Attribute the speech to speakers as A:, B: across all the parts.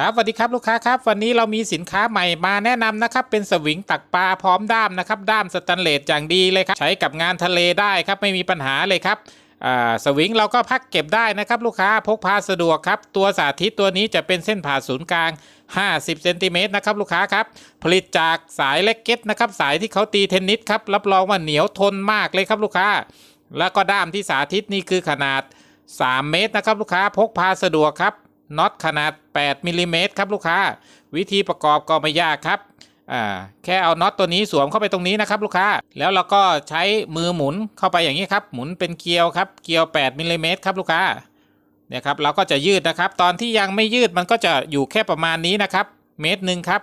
A: ครับสวัสดีครับลูกค้าครับวันนี้เรามีสินค้าใหม่มาแนะนำนะครับเป็นสวิงตักปลาพร้อมด้ามนะครับด้ามสแตนเลสอย่างดีเลยครับใช้กับงานทะเลได้ครับไม่มีปัญหาเลยครับสวิงเราก็พักเก็บได้นะครับลูกค้าพกพาสะดวกครับตัวสาธิตตัวนี้จะเป็นเส้นผ่าศูนย์กลาง 50เซนติเมตรนะครับลูกค้าครับผลิตจากสายเล็กเก็ตนะครับสายที่เขาตีเทนนิสครับรับรองว่าเหนียวทนมากเลยครับลูกค้า แล้วก็ด้ามที่สาธิตนี่คือขนาด 3 เมตรนะครับลูกค้าพกพาสะดวกครับ น็อตขนาด 8มิลลิเมตรครับลูกค้า วิธีประกอบก็ไม่ยากครับแค่เอาน็อตตัวนี้สวมเข้าไปตรงนี้นะครับลูกค้า แล้วเราก็ใช้มือหมุนเข้าไปอย่างนี้ครับ หมุนเป็นเกลียวครับเกลียว 8มิลลิเมตรครับลูกค้าเนี่ยครับเราก็จะยืดนะครับ ตอนที่ยังไม่ยืดมันก็จะอยู่แค่ประมาณนี้นะครับ เมตรหนึ่งครับ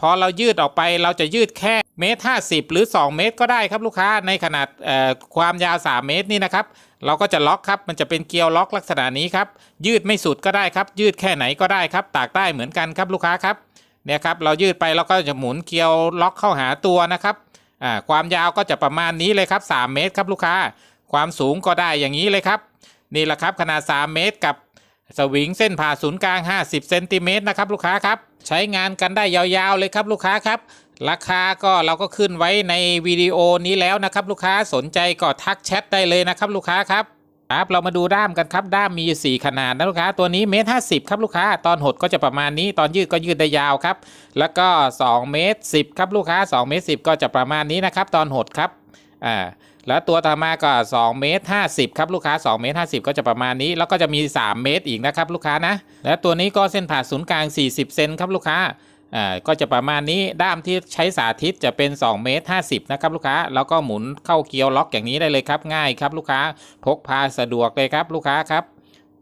A: พอเรายืดออกไปเราจะยืดแค่เมตรห้าสิบหรือ 2 เมตรก็ได้ครับลูกค้าในขนาดความยาว 3 เมตรนี่นะครับ เราก็จะล็อกครับมันจะเป็นเกลียวล็อกลักษณะนี้ครับ ยืดไม่สุดก็ได้ครับ ยืดแค่ไหนก็ได้ครับ ตากได้เหมือนกันครับลูกค้าครับเนี่ยครับเรายืดไปเราก็จะหมุนเกลียวล็อกเข้าหาตัวนะครับความยาวก็จะประมาณนี้เลยครับ 3 เมตรครับลูกค้า ความสูงก็ได้อย่างนี้เลยครับ นี่แหละครับขนาด 3 เมตรกับ สวิงเส้นผ่าศูนย์กลาง 50เซนติเมตรนะครับลูกค้าครับใช้งานกันได้ยาวๆเลยครับลูกค้าครับ ราคาก็เราก็ขึ้นไว้ในวิดีโอนี้แล้วนะครับลูกค้าสนใจก็ทักแชทได้เลยนะครับลูกค้าครับครับเรามาดูด้ามกันครับด้ามมีอยู่สี่ขนาดนะลูกค้าตัวนี้เมตรห้ครับลูกค้า ตอนหดก็จะประมาณนี้ ตอนยืดก็ยืดได้ยาวครับ แล้วก็2เมตร10 ครับลูกค้า2เมตร10 ก็จะประมาณนี้นะครับ ตอนหดครับอ่า แล้วตัวต่อมาก็2เมตร50ครับลูกค้า2เมตร50 ก็จะประมาณนี้ แล้วก็จะมี 3 เมตรอีกนะครับลูกค้านะ และตัวนี้ก็เส้นผ่าศูนย์กลาง 40 เซนครับลูกค้าอ่าก็จะประมาณนี้ด้ามที่ใช้สาธิตจะเป็น 2 เมตร 50 นะครับลูกค้า แล้วก็หมุนเข้าเกียวล็อกอย่างนี้ได้เลยครับ ง่ายครับลูกค้าพกพาสะดวกเลยครับลูกค้าครับ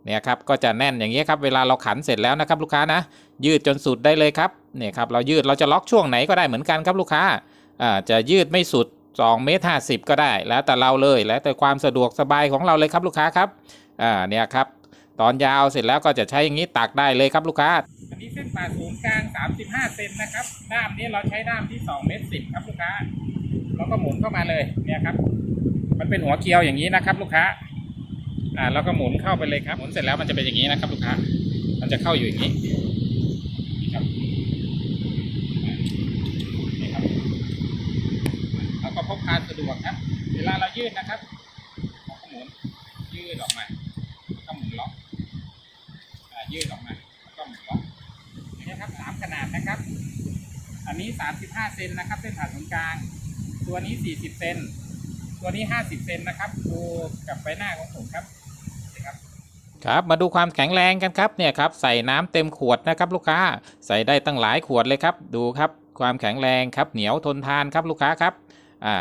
A: เนี่ยครับก็จะแน่นอย่างนี้ครับเวลาเราขันเสร็จแล้วนะครับลูกค้านะ ยืดจนสุดได้เลยครับเนี่ยครับเรายืดเราจะล็อกช่วงไหนก็ได้เหมือนกันครับลูกค้าอ่าจะยืดไม่สุด 2เมตร50 ก็ได้ แล้วแต่เราเลย แล้วแต่ความสะดวกสบายของเราเลยครับลูกค้าครับอ่าเนี่ยครับตอนยาวเสร็จแล้วก็จะใช้อย่างนี้ตักได้เลยครับลูกค้า อันนี้เส้นผ่าศูนย์กลาง 35 เซนนะครับด้ามนี้เราใช้ด้ามที่2เมตร10 ครับลูกค้าเราก็หมุนเข้ามาเลยเนี่ยครับ มันเป็นหัวเกลียวอย่างนี้นะครับลูกค้า อ่าเราก็หมุนเข้าไปเลยครับ หมุนเสร็จแล้วมันจะเป็นอย่างนี้นะครับลูกค้า มันจะเข้าอยู่อย่างนี้ครับนี่ครับเราก็ พกพาสะดวกครับเวลาเรายืดนะครับเราก็หมุนยืดออกมาก็หมุนล็อกยืดออกมาก็หมุนล็อกนี่ครับสามขนาดนะครับ อันนี้ 35เซนนะครับ เส้นผ่าศูนย์กลาง ตัวนี้ 40เซนตัวนี้ 50เซนนะครับดูกับใบหน้าของผมครับนะครับครับมาดูความแข็งแรงกันครับเนี่ยครับใส่น้ำเต็มขวดนะครับลูกค้าใส่ได้ตั้งหลายขวดเลยครับ ดูครับความแข็งแรงครับเหนียวทนทานครับลูกค้าครับ อ่า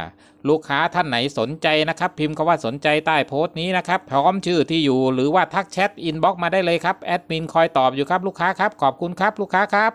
A: ลูกค้าท่านไหนสนใจนะครับ พิมพ์คำว่าสนใจใต้โพสต์นี้นะครับ พร้อมชื่อที่อยู่หรือว่าทักแชทอินบ็อกมาได้เลยครับแอดมินคอยตอบอยู่ครับลูกค้าครับขอบคุณครับลูกค้าครับ